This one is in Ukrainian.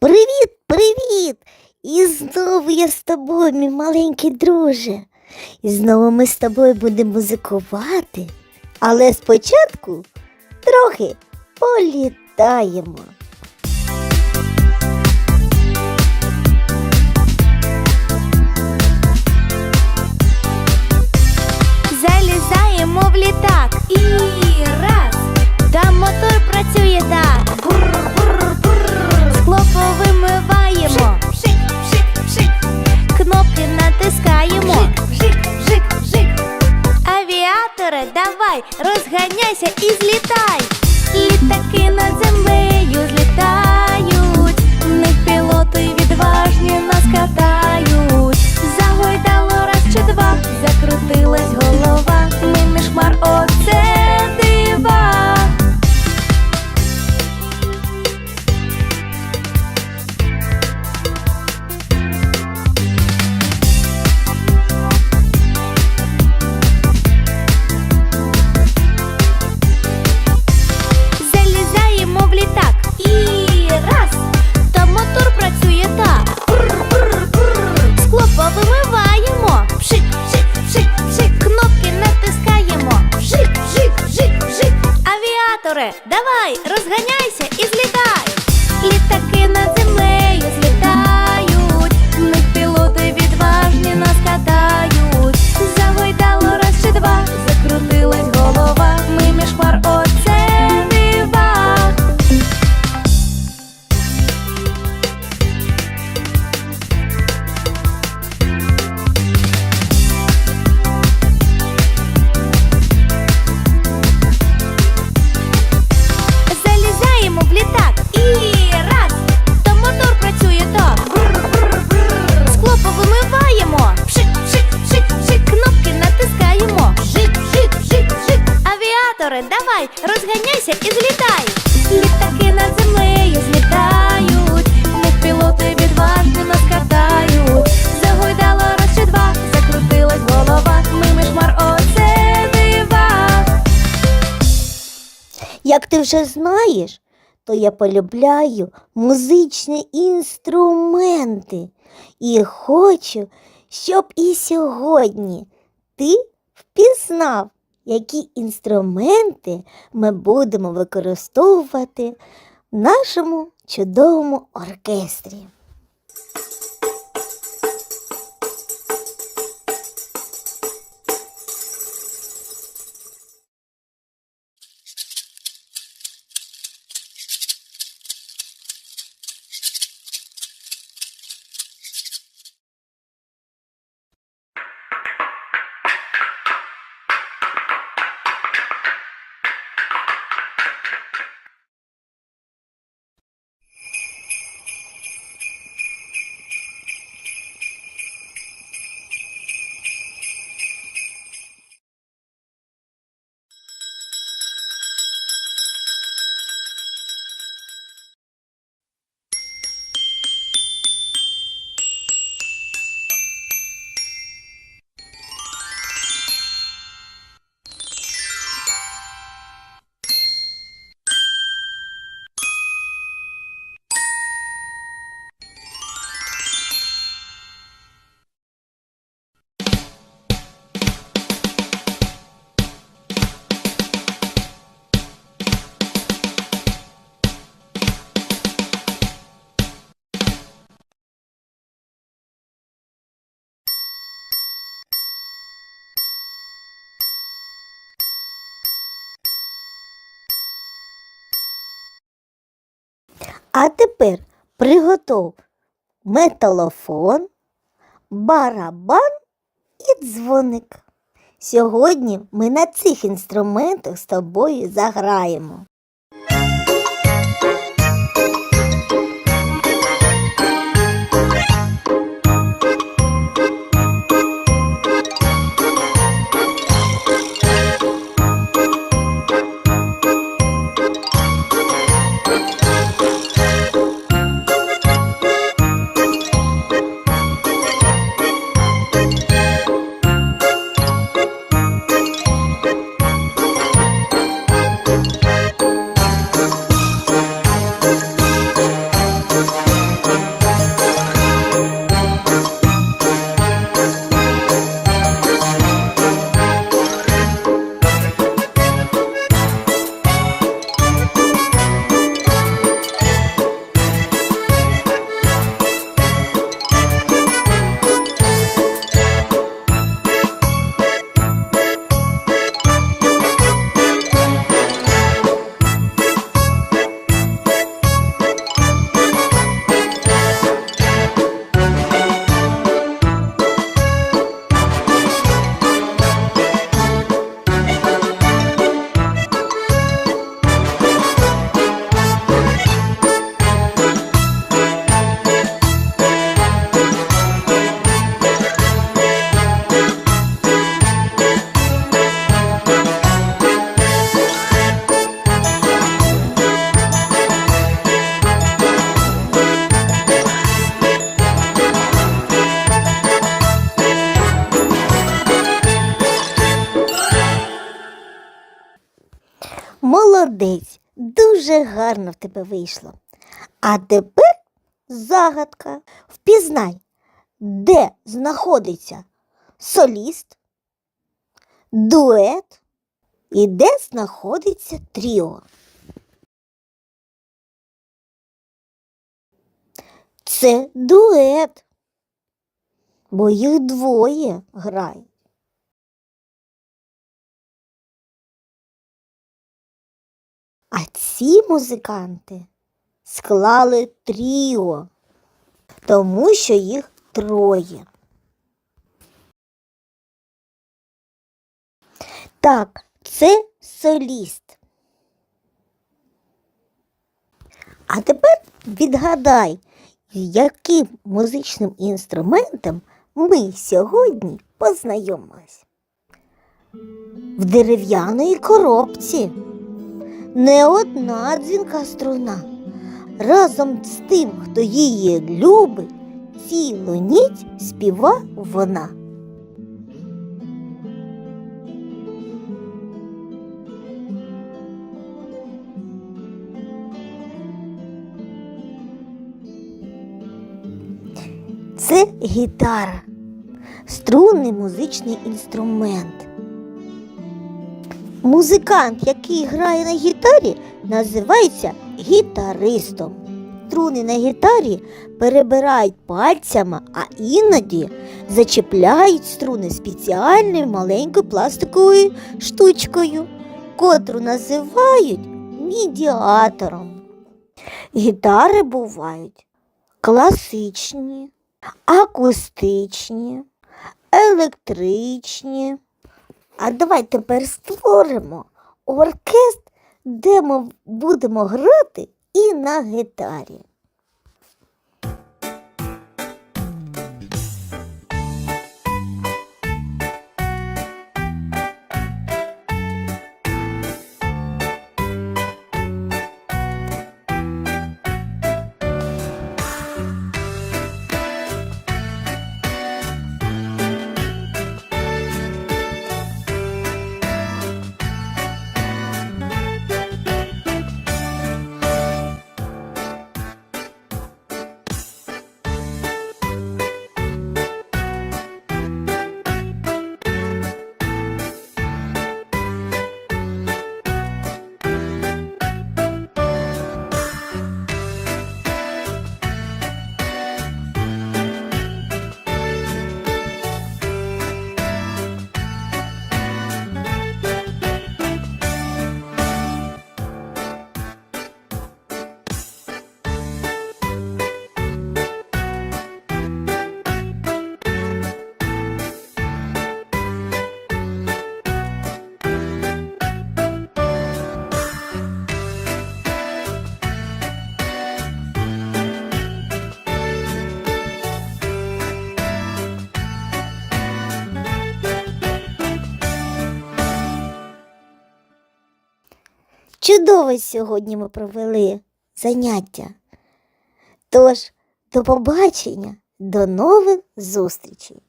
Привіт, привіт! І знову я з тобою, мій маленький друже. І знову ми з тобою будемо музикувати. Але спочатку трохи політаємо. Авіатори, давай, розганяйся і злітай. Літаки над землею злітають. ми пілоти відважні нас катають. Давай, розганяйся і злітай. Літаки над землею злітають. Них пілоти відважні нас катають. Загойдало раз чи два, закрутилась голова. Ми між оце дива. Як ти вже знаєш, то я полюбляю музичні інструменти і хочу, щоб і сьогодні ти впізнав, які інструменти ми будемо використовувати в нашому чудовому оркестрі. А тепер приготов металофон, барабан і дзвоник. Сьогодні ми на цих інструментах з тобою заграємо. Молодець, дуже гарно в тебе вийшло. А тепер загадка. Впізнай, де знаходиться соліст, дует і де знаходиться тріо. Це дует, бо їх двоє грають. Ці музиканти склали тріо, тому що їх троє. Так, це соліст. А тепер відгадай, яким музичним інструментом ми сьогодні познайомились. В дерев'яної коробці не одна дзвінка струна. Разом з тим, хто її любить, цілу ніч співа вона. Це гітара, струнний музичний інструмент. Музикант, який грає на гітарі, називається гітаристом. Струни на гітарі перебирають пальцями, а іноді зачіпляють струни спеціальною маленькою пластиковою штучкою, котру називають медіатором. Гітари бувають класичні, акустичні, електричні. А давай тепер створимо оркестр, де ми будемо грати і на гітарі. Чудово сьогодні ми провели заняття. Тож, до побачення, до нових зустрічей!